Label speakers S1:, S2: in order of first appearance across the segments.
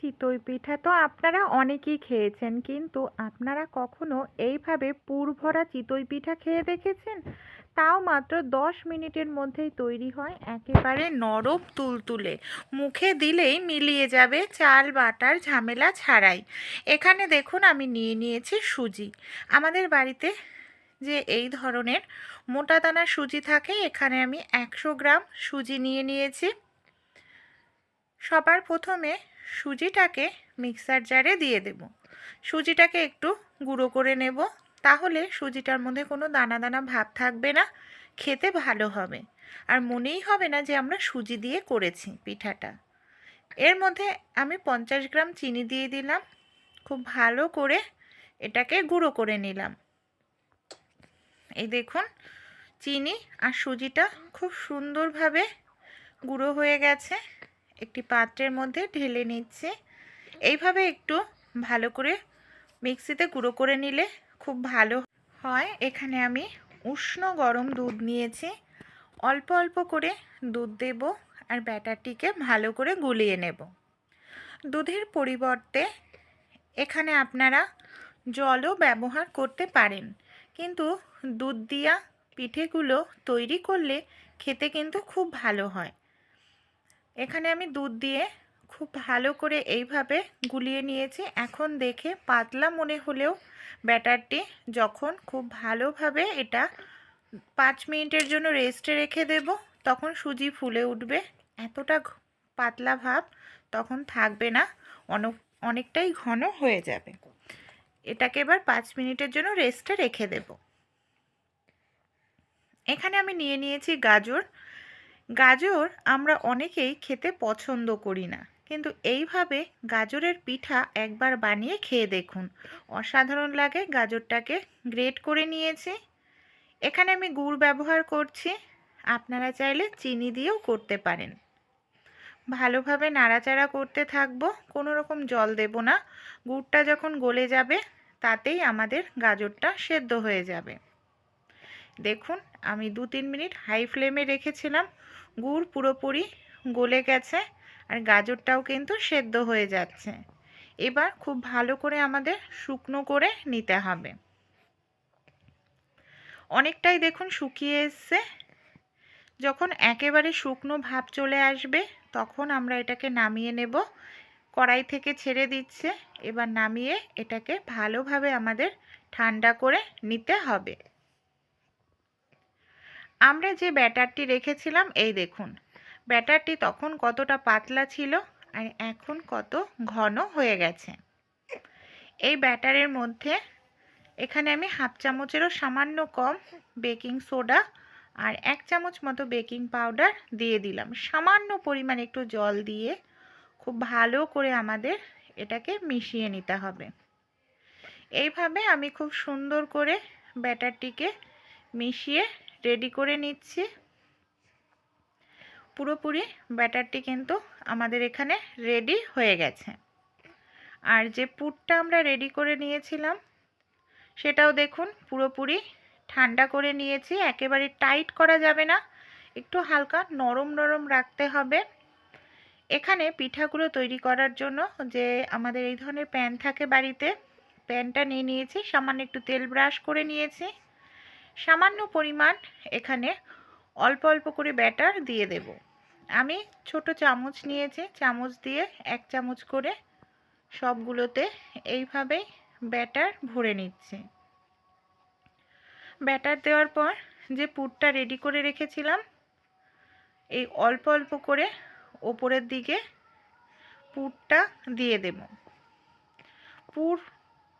S1: চিতই পিঠা তো আপনারা অনেকেই খেয়েছেন। কিন্তু আপনারা কখনো এইভাবে পুর ভরা চিতই পিঠা খেয়ে দেখেছেন? তাও মাত্র দশ মিনিটের মধ্যেই তৈরি হয় একেবারে নরম তুলতুলে। মুখে দিলেই মিলিয়ে যাবে চাল, বাটার ঝামেলা ছাড়াই। এখানে দেখুন আমি নিয়ে নিয়েছি সুজি। আমাদের বাড়িতে যে এই ধরনের মোটা দানা সুজি থাকে, এখানে আমি একশো গ্রাম সুজি নিয়ে নিয়েছি। সবার প্রথমে সুজিটাকে মিক্সার জারে দিয়ে দেব। সুজিটাকে একটু গুঁড়ো করে নেব। তাহলে সুজিটার মধ্যে কোনো দানা দানা ভাব থাকবে না। খেতে ভালো হবে। আর মনেই হবে না যে আমরা সুজি দিয়ে করেছি পিঠাটা। এর মধ্যে আমি পঞ্চাশ গ্রাম চিনি দিয়ে দিলাম। খুব ভালো করে এটাকে গুঁড়ো করে নিলাম। এই দেখুন, চিনি আর সুজিটা খুব সুন্দরভাবে গুঁড়ো হয়ে গেছে। একটি পাত্রের মধ্যে ঢেলে নিচ্ছে। এইভাবে একটু ভালো করে মিক্সিতে গুঁড়ো করে নিলে খুব ভালো হয়। এখানে আমি উষ্ণ গরম দুধ নিয়েছি। অল্প অল্প করে দুধ দেব আর ব্যাটারটিকে ভালো করে গুলিয়ে নেব। দুধের পরিবর্তে এখানে আপনারা জলও ব্যবহার করতে পারেন। কিন্তু দুধ দিয়া পিঠেগুলো তৈরি করলে খেতে কিন্তু খুব ভালো হয়। এখানে আমি দুধ দিয়ে খুব ভালো করে এইভাবে গুলিয়ে নিয়েছি। এখন দেখে পাতলা মনে হলেও ব্যাটারটি যখন খুব ভালোভাবে এটা পাঁচ মিনিটের জন্য রেস্টে রেখে দেব, তখন সুজি ফুলে উঠবে। এতটা পাতলা ভাব তখন থাকবে না অনেকটাই ঘন হয়ে যাবে। এটাকে এবার পাঁচ মিনিটের জন্য রেস্টে রেখে দেব। এখানে আমি নিয়ে নিয়েছি গাজর। গাজর আমরা অনেকেই খেতে পছন্দ করি না। কিন্তু এইভাবে গাজরের পিঠা একবার বানিয়ে খেয়ে দেখুন। অসাধারণ লাগে গাজরটাকে গ্রেট করে নিয়েছি। এখানে আমি গুড় ব্যবহার করছি। আপনারা চাইলে চিনি দিয়েও করতে পারেন। ভালোভাবে নাড়াচাড়া করতে থাকব, কোনো রকম জল দেব না। গুড়টা যখন গলে যাবে, তাতেই আমাদের গাজরটা সেদ্ধ হয়ে যাবে। দেখুন, আমি দু তিন মিনিট হাই ফ্লেমে রেখেছিলাম। গুড় পুরোপুরি গলে গেছে আর গাজরটাও কিন্তু সেদ্ধ হয়ে যাচ্ছে। এবার খুব ভালো করে আমাদের শুকনো করে নিতে হবে। অনেকটাই দেখুন শুকিয়ে এসছে। যখন একেবারে শুকনো ভাব চলে আসবে, তখন আমরা এটাকে নামিয়ে নেব। কড়াই থেকে ছেড়ে দিচ্ছে। এবার নামিয়ে এটাকে ভালোভাবে আমাদের ঠান্ডা করে নিতে হবে। আমরা যে ব্যাটারটি রেখেছিলাম, এই দেখুন। ব্যাটারটি তখন কতটা পাতলা ছিল আর এখন কত ঘন হয়ে গেছে। এই ব্যাটারের মধ্যে এখানে আমি হাফ চামচেরও সামান্য কম বেকিং সোডা আর এক চামচ মতো বেকিং পাউডার দিয়ে দিলাম। সামান্য পরিমাণ একটু জল দিয়ে খুব ভালো করে আমাদের এটাকে মিশিয়ে নিতে হবে। এইভাবে আমি খুব সুন্দর করে ব্যাটারটিকে মিশিয়ে রেডি করে নিচ্ছি। পুরোপুরি ব্যাটারটি কিন্তু আমাদের এখানে রেডি হয়ে গেছে। আর যে পুরটা আমরা রেডি করে নিয়েছিলাম, সেটাও দেখুন পুরোপুরি ঠান্ডা করে নিয়েছি। একেবারে টাইট করা যাবে না, একটু হালকা নরম নরম রাখতে হবে। এখানে পিঠাগুলো তৈরি করার জন্য যে আমাদের এই ধরনের প্যান থাকে বাড়িতে প্যানটা নিয়ে নিয়েছি, সামান্য একটু তেল ব্রাশ করে নিয়েছি। সামান্য পরিমাণ এখানে অল্প অল্প করে ব্যাটার দিয়ে দেব। আমি ছোট চামচ নিয়েছি, চামচ দিয়ে এক চামচ করে সবগুলোতে এইভাবেই ব্যাটার ভরে নিচ্ছি। ব্যাটার দেওয়ার পর যে পুরটা রেডি করে রেখেছিলাম, এই অল্প অল্প করে ওপরের দিকে পুরটা দিয়ে দেব। পুর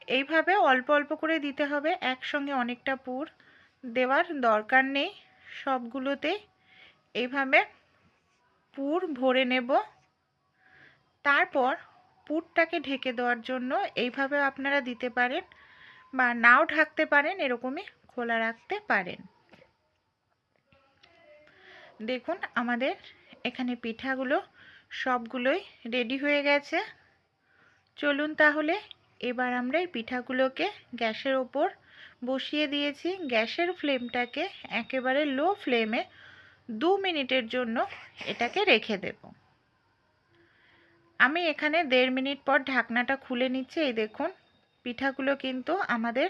S1: এইভাবে অল্প অল্প করে দিতে হবে, একসঙ্গে অনেকটা পুর দেওয়ার দরকার নেই। সবগুলোতে এইভাবে পুর ভরে নেব। তারপর পুরটাকে ঢেকে দেওয়ার জন্য এইভাবে আপনারা দিতে পারেন বা নাও ঢাকতে পারেন, এরকমই খোলা রাখতে পারেন। দেখুন, আমাদের এখানে পিঠাগুলো সবগুলোই রেডি হয়ে গেছে। চলুন তাহলে এবার আমরা এই পিঠাগুলোকে গ্যাসের ওপর বসিয়ে দিয়েছি গ্যাসের ফ্লেমটাকে একেবারে লো ফ্লেমে দু মিনিটের জন্য এটাকে রেখে দেব। আমি এখানে দেড় মিনিট পর ঢাকনাটা খুলে নিচ্ছি। এই দেখুন, পিঠাগুলো কিন্তু আমাদের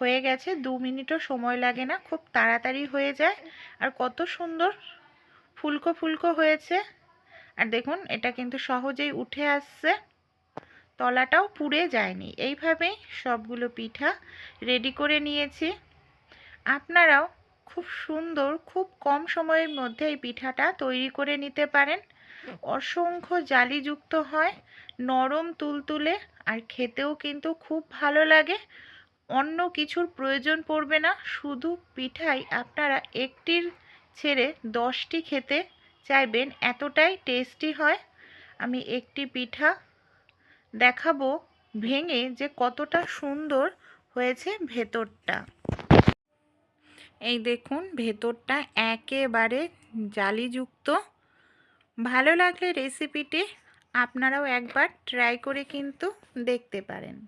S1: হয়ে গেছে। দু মিনিটও সময় লাগে না, খুব তাড়াতাড়ি হয়ে যায়। আর কত সুন্দর ফুলকো ফুলকো হয়েছে। আর দেখুন, এটা কিন্তু সহজেই উঠে আসছে। তলাটাও পুড়ে যায়নি। এইভাবেই সবগুলো পিঠা রেডি করে নিয়েছি। আপনারাও খুব সুন্দর, খুব কম সময়ের মধ্যে এই পিঠাটা তৈরি করে নিতে পারেন। অসংখ্য জালিযুক্ত হয়, নরম তুলতুলে, আর খেতেও কিন্তু খুব ভালো লাগে। অন্য কিছুর প্রয়োজন পড়বে না, শুধু পিঠাই আপনারা একটির ছেড়ে দশটি খেতে চাইবেন, এতটাই টেস্টি হয়। আমি একটি পিঠা দেখাবো ভেঙে যে কতটা সুন্দর হয়েছে ভেতরটা। এই দেখুন, ভেতরটা একেবারে জালিযুক্ত। ভালো লাগলে রেসিপিটি আপনারাও একবার ট্রাই করে কিন্তু দেখতে পারেন।